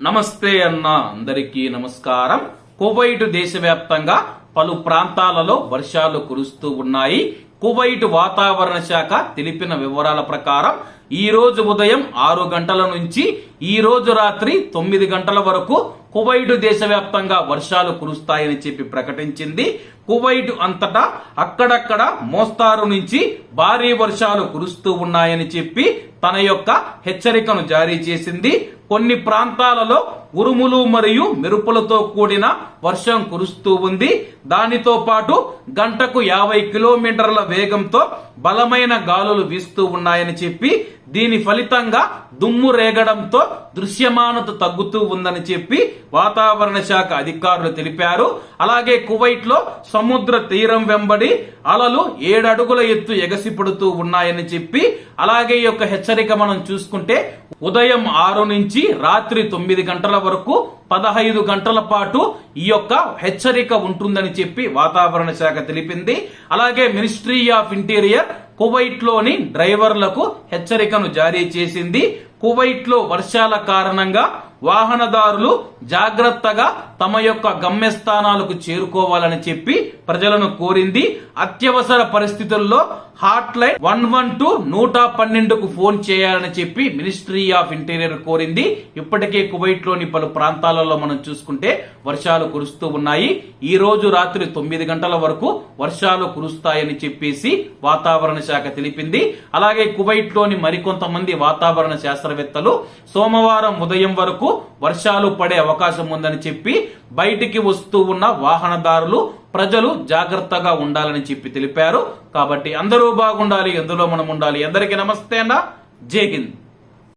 నమస్తే అన్న అందరికీ నమస్కారం. కువైట్ దేశవ్యాప్తంగా పలు ప్రాంతాలలో వర్షాలు కురుస్తూ ఉన్నాయి. కువైట్ వాతావరణ శాఖ తెలిపిన వివరాల ప్రకారం ఈ రోజు ఉదయం ఆరు గంటల నుంచి ఈ రోజు రాత్రి తొమ్మిది గంటల వరకు కువైట్ దేశవ్యాప్తంగా వర్షాలు కురుస్తాయని చెప్పి ప్రకటించింది. కువైట్ అంతటా అక్కడక్కడ మోస్తారు నుంచి భారీ వర్షాలు కురుస్తూ ఉన్నాయని చెప్పి తన యొక్క హెచ్చరికను జారీ చేసింది. కొన్ని ప్రాంతాలలో ఉరుములు మరియు మెరుపులతో కూడిన వర్షం కురుస్తూ ఉంది. దానితో పాటు గంటకు యాభై కిలోమీటర్ల వేగంతో బలమైన గాలులు వీస్తూ ఉన్నాయని చెప్పి దీని ఫలితంగా దుమ్ము రేగడంతో దృశ్యమానత తగ్గుతూ ఉందని చెప్పి వాతావరణ శాఖ అధికారులు తెలిపారు. అలాగే కువైట్లో సముద్ర తీరం వెంబడి అలలు ఏడడుగుల ఎత్తు ఎగసిపడుతూ ఉన్నాయని చెప్పి అలాగే ఈ యొక్క హెచ్చరిక మనం చూసుకుంటే ఉదయం ఆరు నుంచి రాత్రి తొమ్మిది గంటల వరకు పదహైదు గంటల పాటు ఈ యొక్క హెచ్చరిక ఉంటుందని చెప్పి వాతావరణ శాఖ తెలిపింది. అలాగే మినిస్ట్రీ ఆఫ్ ఇంటీరియర్ కువైట్లోని డ్రైవర్లకు హెచ్చరికను జారీ చేసింది. కువైట్లో వర్షాల కారణంగా వాహనదారులు జాగ్రత్తగా తమ యొక్క గమ్యస్థానాలకు చేరుకోవాలని చెప్పి ప్రజలను కోరింది. అత్యవసర పరిస్థితుల్లో hotline one one two నూట పన్నెండుకు ఫోన్ చేయాలని చెప్పి మినిస్ట్రీ ఆఫ్ ఇంటీరియర్ కోరింది. ఇప్పటికే కువైట్లోని పలు ప్రాంతాలలో మనం చూసుకుంటే వర్షాలు కురుస్తూ ఉన్నాయి. ఈ రోజు రాత్రి తొమ్మిది గంటల వరకు వర్షాలు కురుస్తాయని చెప్పేసి వాతావరణ శాఖ తెలిపింది. అలాగే కువైట్లోని మరికొంతమంది వాతావరణ శాస్త్ర శాస్త్రవేత్తలు సోమవారం ఉదయం వరకు వర్షాలు పడే అవకాశం ఉందని చెప్పి బయటికి వస్తూ ఉన్న వాహనదారులు ప్రజలు జాగ్రత్తగా ఉండాలని చెప్పి తెలిపారు. కాబట్టి అందరూ బాగుండాలి ఎందులో మనం ఉండాలి. అందరికీ నమస్తే అన్న. జై హింద్.